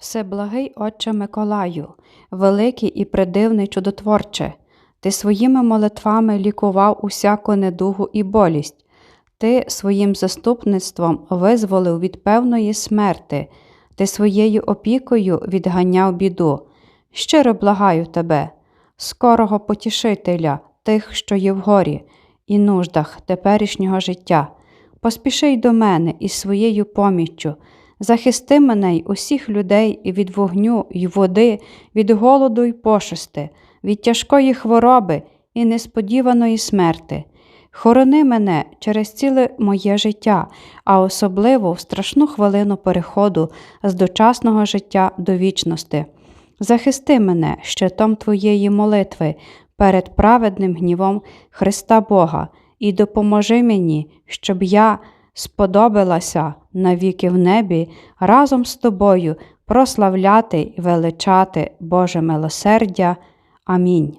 Всеблагий Отче Миколаю, великий і придивний чудотворче, ти своїми молитвами лікував усяку недугу і болість, ти своїм заступництвом визволив від певної смерти, ти своєю опікою відганяв біду. Щиро благаю тебе, скорого потішителя тих, що є в горі, і нуждах теперішнього життя. Поспіши до мене із своєю поміччю, захисти мене й усіх людей від вогню й води, від голоду й пошести, від тяжкої хвороби і несподіваної смерти. Хорони мене через ціле моє життя, а особливо в страшну хвилину переходу з дочасного життя до вічності. Захисти мене щитом Твоєї молитви перед праведним гнівом Христа Бога і допоможи мені, щоб я сподобалася навіки в небі разом з тобою прославляти й величати Боже милосердя. Амінь.